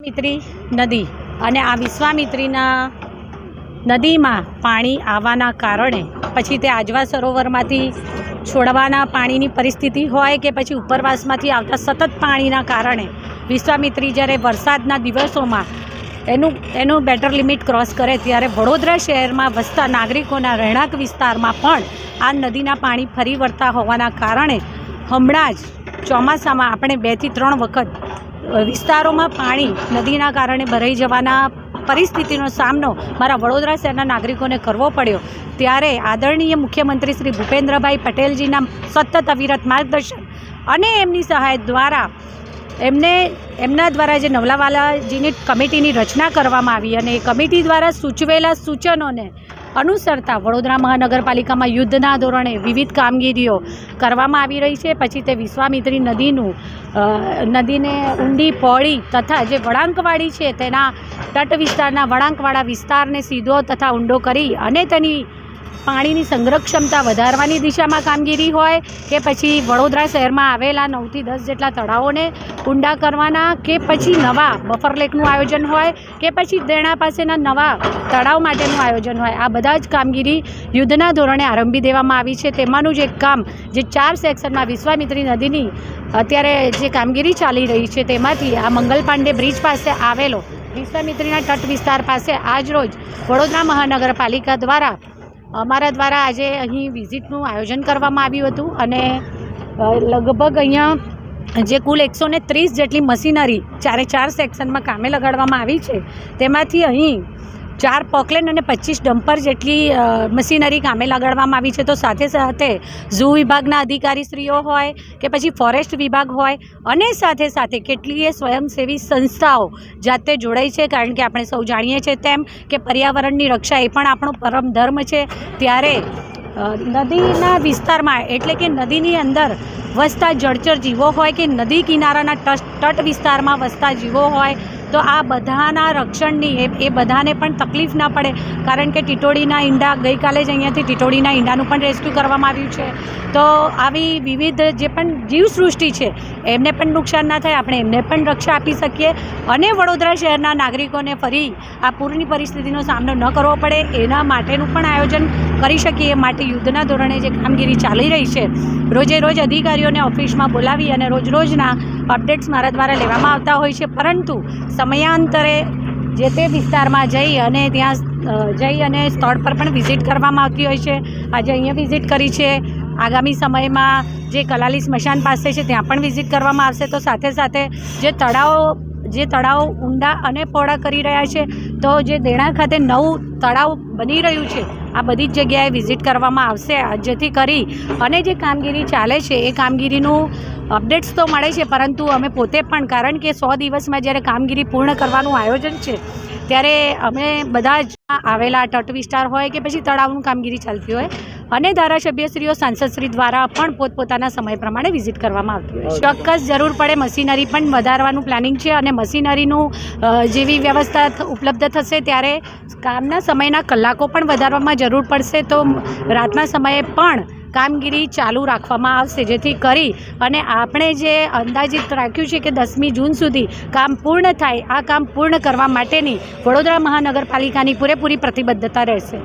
વિશ્વામિત્રી નદી અને આ વિશ્વામિત્રીના નદીમાં પાણી આવવાના કારણે પછી તે આજવા સરોવરમાંથી છોડવાના પાણીની પરિસ્થિતિ હોય કે પછી ઉપરવાસમાંથી આવતા સતત પાણીના કારણે વિશ્વામિત્રી જ્યારે વરસાદના દિવસોમાં એનું એનું બેટર લિમિટ ક્રોસ કરે ત્યારે વડોદરા શહેરમાં વસતા નાગરિકોના રહેણાંક વિસ્તારમાં પણ આ નદીના પાણી ફરી વળતા હોવાના કારણે હમણાં જ ચોમાસામાં આપણે બેથી ત્રણ વખત વિસ્તારોમાં પાણી નદીના કારણે ભરાઈ જવાના પરિસ્થિતિનો સામનો મારા વડોદરા શહેરના નાગરિકોને કરવો પડ્યો. ત્યારે આદરણીય મુખ્યમંત્રી શ્રી ભૂપેન્દ્રભાઈ પટેલજીના સતત અવિરત માર્ગદર્શન અને એમની સહાય દ્વારા એમને, એમના દ્વારા જે નવલાવાલાજીની કમિટીની રચના કરવામાં આવી અને એ કમિટી દ્વારા સૂચવેલા સૂચનોને અનુસરતા વડોદરા મહાનગરપાલિકામાં યુદ્ધના ધોરણે વિવિધ કામગીરીઓ કરવામાં આવી રહી છે. પછી તે વિશ્વામિત્રી નદીનું નદીને ઊંડી પહોળી તથા જે વળાંકવાળી છે તેના તટ વિસ્તારના વળાંકવાળા વિસ્તારને સીધો તથા ઊંડો કરી અને તેની પાણીની સંગ્રહ ક્ષમતા વધારવાની દિશામાં કામગીરી હોય કે પછી વડોદરા શહેરમાં આવેલા નવથી દસ જેટલા તળાવોને ઊંડા કરવાના કે પછી નવા બફર લેકનું આયોજન હોય કે પછી દેણા પાસેના નવા તળાવ માટેનું આયોજન હોય, આ બધા જ કામગીરી યુદ્ધના ધોરણે આરંભી દેવામાં આવી છે. તેમાંનું જે કામ જે ચાર સેક્શનમાં વિશ્વામિત્રી નદીની અત્યારે જે કામગીરી ચાલી રહી છે તેમાંથી આ મંગલ પાંડે બ્રિજ પાસે આવેલો વિશ્વામિત્રીના તટ વિસ્તાર પાસે આજરોજ વડોદરા મહાનગરપાલિકા દ્વારા અમારા દ્વારા આજે અહીં વિઝિટનું આયોજન કરવામાં આવ્યું હતું અને લગભગ અહીંયા જે કુલ એકસો ને ત્રીસ જેટલી મશીનરી ચારે ચાર સેક્શનમાં કામે લગાડવામાં આવી છે, તેમાંથી અહીં ચાર પોકલેન અને પચીસ ડમ્પર જેટલી મશીનરી કામે લગાડવામાં આવી છે. તો સાથે સાથે ઝૂ વિભાગના અધિકારીશ્રીઓ હોય કે પછી ફોરેસ્ટ વિભાગ હોય અને સાથે સાથે કેટલીય સ્વયંસેવી સંસ્થાઓ જાતે જોડાઈ છે, કારણ કે આપણે સૌ જાણીએ છીએ તેમ કે પર્યાવરણની રક્ષા એ પણ આપણો પરમ ધર્મ છે. ત્યારે નદીના વિસ્તારમાં એટલે કે નદીની અંદર વસતા જળચર જીવો હોય કે નદી કિનારાના તટ તટ વિસ્તારમાં વસતા જીવો હોય તો આ બધાના રક્ષણની એ એ બધાને પણ તકલીફ ના પડે. કારણ કે ટીટોડીના ઈંડા ગઈકાલે જ અહીંયાથી ટીટોડીના ઈંડાનું પણ રેસ્ક્યુ કરવામાં આવ્યું છે. તો આવી વિવિધ જે પણ જીવસૃષ્ટિ છે, એમને પણ નુકસાન ના થાય, આપણે એમને પણ રક્ષા આપી શકીએ અને વડોદરા શહેરના નાગરિકોને ફરી આ પૂરની પરિસ્થિતિનો સામનો ન કરવો પડે, એના માટેનું પણ આયોજન કરી શકીએ. માટે યુદ્ધના ધોરણે જે કામગીરી ચાલી રહી છે, રોજે રોજ અધિકારીઓને ઓફિસમાં બોલાવી અને રોજ રોજના અપડેટ્સ મારા દ્વારા લેવામાં આવતા હોય છે. પરંતુ સમયાંતરે જે તે વિસ્તારમાં જઈ અને ત્યાં જઈ અને સ્થળ પર પણ વિઝિટ કરવામાં આવતી હોય છે. આજે અહીંયા વિઝિટ કરી છે. આગામી સમયમાં જે કલાલી સ્મશાન પાસે છે, ત્યાં પણ વિઝિટ કરવામાં આવશે. તો સાથે સાથે જે તળાવો જે તળાવ ઊંડા અને પહોળા કરી રહ્યા છે, તો જે દેણા ખાતે નવું તળાવ બની રહ્યું છે, આ બધી જ જગ્યાએ વિઝિટ કરવામાં આવશે. જેથી કરી અને જે કામગીરી ચાલે છે, એ કામગીરીનું અપડેટ્સ તો મળે છે, પરંતુ અમે પોતે પણ, કારણ કે સો દિવસમાં જ્યારે કામગીરી પૂર્ણ કરવાનું આયોજન છે ત્યારે અમે બધા જ આવેલા તટ વિસ્તાર હોય કે પછી તળાવનું કામગીરી ચાલતી હોય અને ધારાસભ્યશ્રીઓ, સાંસદશ્રી દ્વારા પણ પોતપોતાના સમય પ્રમાણે વિઝિટ કરવામાં આવતી હોય. ચોક્કસ જરૂર પડે મશીનરી પણ વધારવાનું પ્લાનિંગ છે અને મશીનરીનું જેવી વ્યવસ્થા ઉપલબ્ધ થશે ત્યારે કામના સમયના કલાકો પણ વધારવામાં જરૂર પડશે તો રાતના સમયે પણ કામગીરી ચાલુ રાખવામાં આવશે, જેથી કરી અને આપણે જે અંદાજિત રાખ્યું છે કે દસમી જૂન સુધી કામ પૂર્ણ થાય, આ કામ પૂર્ણ કરવા માટેની વડોદરા મહાનગરપાલિકાની પૂરેપૂરી પ્રતિબદ્ધતા રહેશે.